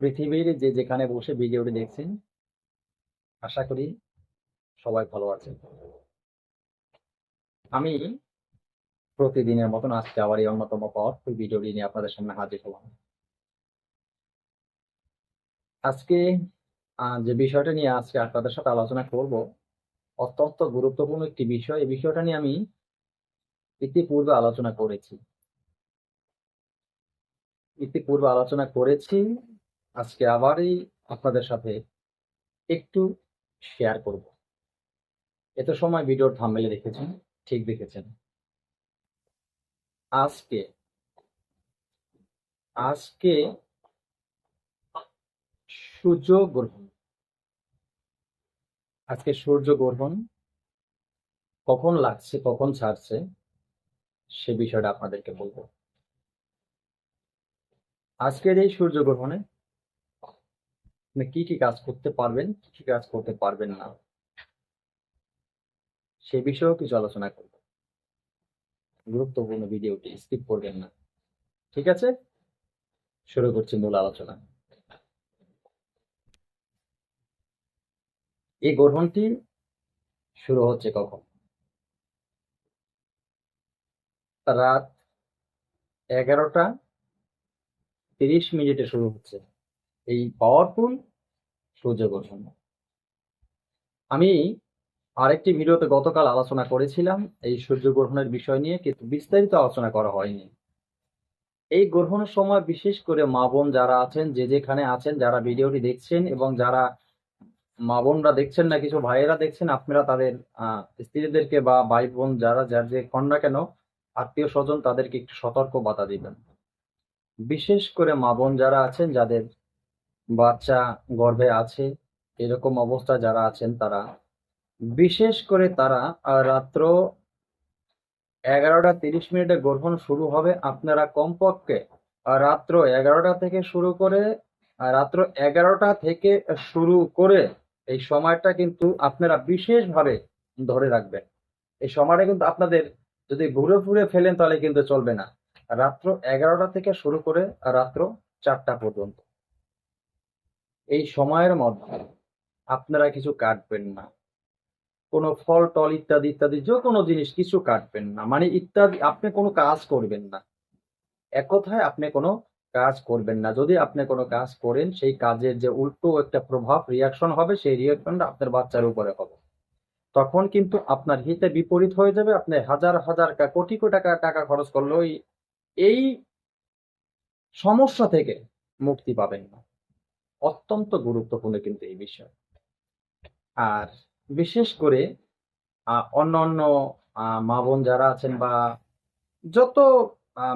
পৃথিবীর যে যেখানে বসে ভিডিওটি দেখছেন, আশা করি সবাই ভালো আছেন। আমি প্রতিদিনের মতন আজকে আবার এই অন্যতম পাওয়ারফুল ভিডিওটি নিয়ে আপনাদের সামনে হাজির হলাম। আজকে যে বিষয়টা নিয়ে আজকে আপনাদের সাথে আলোচনা করব, অত্যন্ত গুরুত্বপূর্ণ একটি বিষয়। এই বিষয়টা নিয়ে আমি ইতিপূর্বে আলোচনা করেছি। ইতিপূর্বে আলোচনা করেছি আজকে আবারই আপনাদের সাথে একটু শেয়ার করব। এত সময় ভিডিওর থাম্বনেলে দেখেছেন ঠিক দেখেছেন। আজকে আজকে সূর্য গ্রহণ আজকে সূর্য গ্রহণ কখন লাগছে, কখন ছাড়ছে, সে বিষয়টা আপনাদেরকে বলব। আজকের এই সূর্য গ্রহণে কি কি কাজ করতে পারবেন, কি কি কাজ করতে পারবেন না, সে বিষয়েও কিছু আলোচনা করব। গুরুত্বপূর্ণ ভিডিওটি স্কিপ করবেন না। ঠিক আছে? শুরু করছি মূল আলোচনা। এই গ্রহণটি শুরু হচ্ছে কখন? রাত এগারোটা তিরিশ মিনিটে শুরু হচ্ছে। এই পাওয়ারফুল সূর্য গ্রহণ আমি আরেকটি ভিডিওতে গতকাল আলোচনা করেছিলাম এই সূর্য গ্রহণের বিষয় নিয়ে, কিন্তু বিস্তারিত আলোচনা করা হয়নি। এই গ্রহণের সময় বিশেষ করে মা বোন যারা আছেন, যে যেখানে আছেন, যারা ভিডিওটি দেখছেন এবং যারা মা বোনরা দেখছেন না, কিছু ভাইয়েরা দেখছেন, আপনারা তাদের স্ত্রীদেরকে বা ভাই বোন যারা, যার যে না কেন, আত্মীয় স্বজন তাদেরকে একটু সতর্ক বাতা দিবেন। বিশেষ করে মা বোন যারা আছেন, যাদের বাচ্চা গর্ভে আছে, এরকম অবস্থা যারা আছেন তারা। বিশেষ করে তারা রাত্র এগারোটা তিরিশ মিনিটে গ্রহণ শুরু হবে আপনারা কমপক্ষে রাত্র এগারোটা থেকে শুরু করে রাত্র এগারোটা থেকে শুরু করে এই সময়টা কিন্তু আপনারা বিশেষভাবে ধরে রাখবেন। এই সময়টা কিন্তু আপনাদের যদি ঘুরে ফুরে ফেলেন তাহলে কিন্তু চলবে না। রাত্র এগারোটা থেকে শুরু করে, রাত্র চারটা পর্যন্ত। এই সময়ের মধ্যে আপনারা কিছু কাটবেন না। কোনো ফল, টল ইত্যাদি ইত্যাদি, যে কোনো জিনিস কিছু কাটবেন না। মানে ইত্যাদি, আপনি কোনো কাজ করবেন না। এক কথায় আপনি কোনো কাজ করবেন না। যদি আপনি কোনো কাজ করেন, সেই কাজের যে উল্টো একটা প্রভাব রিয়াকশন হবে, সেই রিয়াকশনটা আপনার বাচ্চার উপরে হবে। তখন কিন্তু আপনার হিতে বিপরীত হয়ে যাবে। আপনি হাজার হাজার কোটি কোটি টাকা টাকা খরচ করলেও এই- এই সমস্যা থেকে মুক্তি পাবেন না। অত্যন্ত গুরুত্বপূর্ণ কিন্তু এই বিষয়। আর বিশেষ করে অন্য অন্য মা বোন যারা আছেন বা যত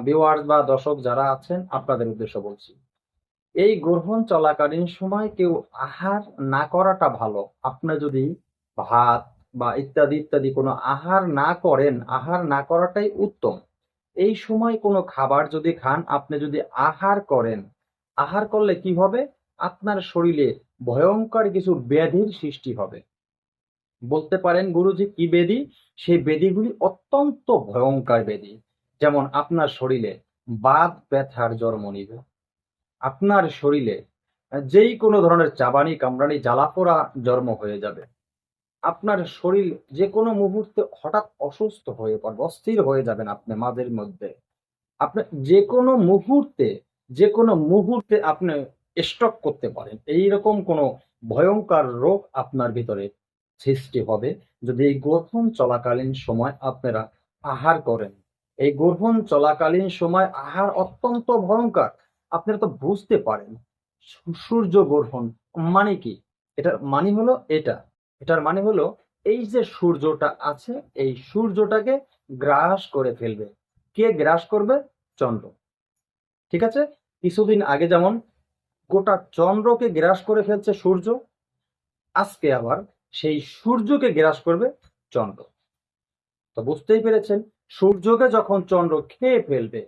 ভিউয়ার্স বা দর্শক যারা আছেন, আপনাদের উদ্দেশ্য বলছি। এই গ্রহণ চলাকালীন সময় কেউ আহার না করাটা ভালো। আপনি যদি ভাত বা ইত্যাদি ইত্যাদি কোনো আহার না করেন, আহার না করাটাই উত্তম। এই সময় কোনো খাবার যদি খান, আপনি যদি আহার করেন, আহার করলে কি হবে? আপনার শরীরে ভয়ঙ্কর কিছু ব্যাধির সৃষ্টি হবে। বলতে পারেন, গুরুজি, কি বেদি সেই বেদিগুলি অত্যন্ত ভয়ঙ্কর বেদি যেমন আপনার শরীরে বাত ব্যথার জন্ম নিবে। আপনার শরীরে যেই কোনো ধরনের চাবানি, কামড়ানি, জ্বালাপোড়া জন্ম হয়ে যাবে। আপনার শরীর যে কোনো মুহূর্তে হঠাৎ অসুস্থ হয়ে পড়বে, অস্থির হয়ে যাবেন আপনি মাঝের মধ্যে। আপনি যে কোনো মুহূর্তে, যে কোনো মুহূর্তে আপনি স্টক করতে পারেন। এই রকম কোনো ভয়ঙ্কর রোগ আপনার ভিতরে সৃষ্টি হবে। যদি এই গ্রহণ চলাকালীন সময় আপনারা আহার করেন, এই গ্রহণ চলাকালীন সময় আহার অত্যন্ত ভয়ঙ্কর। আপনারা তো বুঝতে পারেন সূর্য গ্রহণ মানে কি? এটার মানে হলো এটা। এটার মানে হলো এই যে সূর্যটা আছে, এই সূর্যটাকে গ্রাস করে ফেলবে। কে গ্রাস করবে? চন্দ্র। ঠিক আছে? কিছুদিন আগে যেমন গোটা চন্দ্রকে গ্রাস করে ফেলছে সূর্য। আজকে আবার সেই সূর্যকে গ্রাস করবে চন্দ্র। তো বুঝতেই পেরেছেন, সূর্যকে যখন চন্দ্র খেয়ে ফেলবে,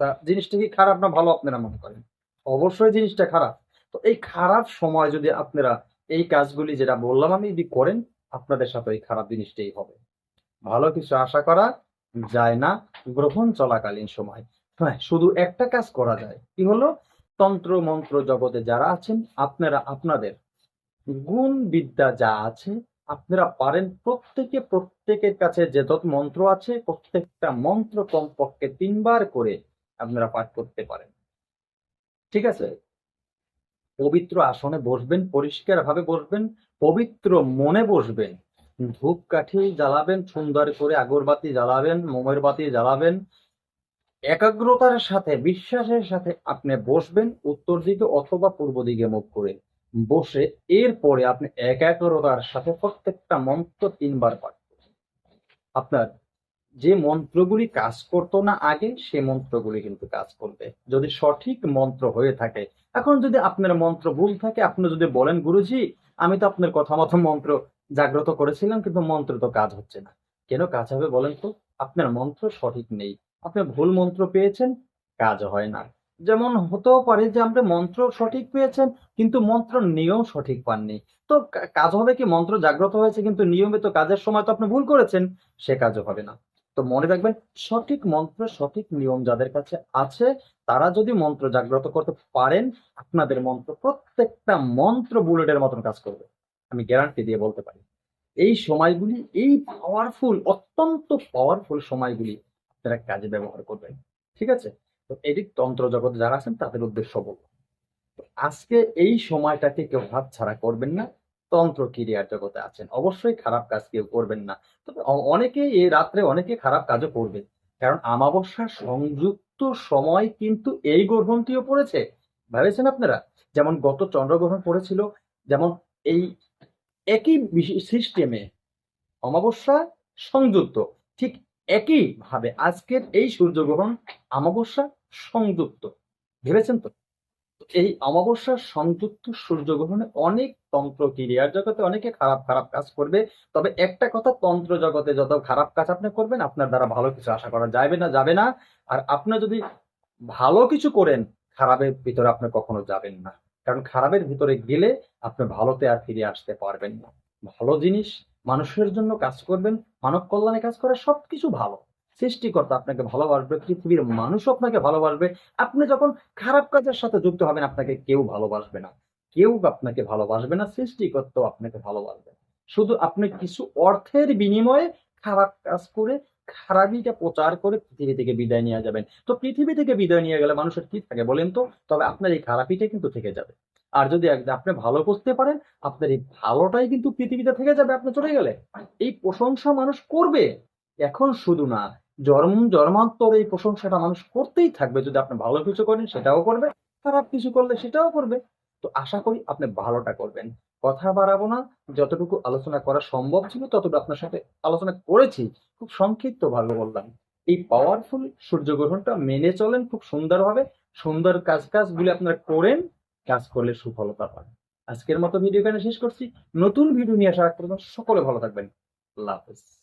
তা জিনিসটা কি খারাপ না ভালো আপনারা মনে করেন? অবশ্যই জিনিসটা খারাপ। তো এই খারাপ সময় যদি আপনারা এই কাজগুলি যেটা বললাম আমি, যদি করেন, আপনাদের সাথে এই খারাপ জিনিসটাই হবে। ভালো কিছু আশা করা যায় না, গ্রহণ চলাকালীন সময়। হ্যাঁ শুধু একটা কাজ করা যায়, কি হলো? তন্ত্র মন্ত্র জগতে যারা আছেন, আপনারা আপনাদের গুণ বিদ্যা যা আছে, আপনারা পারেন প্রত্যেকে প্রত্যেকের কাছে যে যত মন্ত্র আছে, প্রত্যেকটা মন্ত্র কমপক্ষে তিনবার করে আপনারা পাঠ করতে পারেন। ঠিক আছে? পবিত্র আসনে বসবেন পরিষ্কার ভাবে বসবেন, পবিত্র মনে বসবেন। ধূপকাঠি জ্বালাবেন, সুন্দর করে আগরবাতি জ্বালাবেন মোমের বাতি জ্বালাবেন একাগ্রতার সাথে, বিশ্বাসের সাথে আপনি বসবেন উত্তর দিকে অথবা পূর্ব দিকে মুখ করে। বসে এরপরে আপনি একাগ্রতার সাথে প্রত্যেকটা মন্ত্র তিনবার পাঠ আপনার যে মন্ত্রগুলি কাজ করতো না আগে, সে মন্ত্রগুলি কিন্তু কাজ করবে। যদি সঠিক মন্ত্র হয়ে থাকে, এখন যদি আপনার মন্ত্র ভুল থাকে, আপনি যদি বলেন, গুরুজি, আমি তো আপনার কথা মতো মন্ত্র জাগ্রত করেছিলাম, কিন্তু মন্ত্র তো কাজ হচ্ছে না। কেন কাজ হবে বলেন তো? আপনার মন্ত্র সঠিক নেই। আপনি ভুল মন্ত্র পেয়েছেন, কাজ হয় না। যেমন হতেও পারে যে আপনি মন্ত্র সঠিক পেয়েছেন, কিন্তু মন্ত্র নিয়ম সঠিক পাননি। তো কাজ হবে কি? মন্ত্র জাগ্রত হয়েছে, কিন্তু নিয়মিত কাজের সময় তো আপনি ভুল করেছেন, সে কাজও হবে না। তো মনে রাখবেন, সঠিক মন্ত্র, সঠিক নিয়ম যাদের কাছে আছে, তারা যদি মন্ত্র জাগ্রত করতে পারেন, আপনাদের মন্ত্র প্রত্যেকটা মন্ত্র বুলেটের মতন কাজ করবে। আমি গ্যারান্টি দিয়ে বলতে পারি। এই সময়গুলি, এই পাওয়ারফুল অত্যন্ত পাওয়ারফুল সময়গুলি আপনারা কাজে ব্যবহার করবেন ঠিক আছে? তো এদিক তন্ত্র জগতে যারা আছেন, তাদের উদ্দেশ্য বলব। আজকে এই সময়টাকে কেউ হাত ছাড়া করবেন না। তন্ত্র ক্রিয়ার জগতে আছেন। অবশ্যই খারাপ কাজ কেউ করবেন না। তবে অনেকে এই রাত্রে অনেকে খারাপ কাজও করবে। কারণ আমাবস্যার সংযুক্ত সময় কিন্তু এই গ্রহণটিও পড়েছে। ভেবেছেন আপনারা? যেমন গত চন্দ্রগ্রহণ পড়েছিল, যেমন এই একই সিস্টেমে অমাবস্যা সংযুক্ত। ঠিক একই ভাবে আজকের এই সূর্যগ্রহণ অমাবস্যা সংযুক্ত। ভেবেছেন তো? এই অমাবস্যার সংযুক্ত সূর্যগ্রহণে অনেক তন্ত্র ক্রিয়ার জগতে অনেকে খারাপ খারাপ কাজ করবে। তবে একটা কথা তন্ত্র জগতে যত খারাপ কাজ আপনি করবেন, আপনার দ্বারা ভালো কিছু আশা করা যাবে না যাবে না। আর আপনি যদি ভালো কিছু করেন, খারাপের ভিতরে আপনি কখনো যাবেন না। কারণ খারাপের ভিতরে গেলে আপনি ভালোতে আর ফিরে আসতে পারবেন না। ভালো জিনিস মানুষের জন্য কাজ করবেন, মানব কল্যাণে কাজ করে সবকিছু ভালো। সৃষ্টিকর্তা আপনাকে ভালোবাসবে, পৃথিবীর মানুষ আপনাকে ভালোবাসবে। আপনি যখন খারাপ কাজের সাথে যুক্ত হবেন, আপনাকে কেউ ভালোবাসবে না। কেউ আপনাকে ভালোবাসবে না, সৃষ্টিকর্তাও আপনাকে ভালোবাসবে শুধু আপনি কিছু অর্থের বিনিময়ে খারাপ কাজ করে, খারাপিটা প্রচার করে পৃথিবী থেকে বিদায় নিয়ে যাবেন। তো পৃথিবী থেকে বিদায় নিয়ে গেলে মানুষের কি থাকে বলেন তো? তবে আপনার এই খারাপিটা কিন্তু থেকে যাবে। আর যদি আপনি ভালো করতে পারেন, আপনার এই ভালোটাই কিন্তু পৃথিবীতে থেকে যাবে, আপনি চলে গেলে। এই প্রশংসা মানুষ করবে। এখন শুধু না, জন্ম, জন্মান্তর এই প্রশংসাটা মানুষ করতেই থাকবে। যদি আপনি ভালো কিছু করেন, সেটাও করবে। খারাপ কিছু করলে সেটাও করবে। তো আশা করি আপনি ভালোটা করবেন। কথা বাড়াবো না। যতটুকু আলোচনা করা সম্ভব ছিল, ততটুকু আপনার সাথে আলোচনা করেছি। খুব সংক্ষিপ্ত ভাবে বললাম। এই পাওয়ারফুল সূর্যগ্রহণটা মেনে চলেন, খুব সুন্দরভাবে। সুন্দর কাজ কাজগুলি আপনারা করেন। কাজ করলে সুফলতা পান। আজকের মতো ভিডিও এখানে শেষ করছি। নতুন ভিডিও নিয়ে আসা পর্যন্ত সকলে ভালো থাকবেন। আল্লাহ হাফেজ।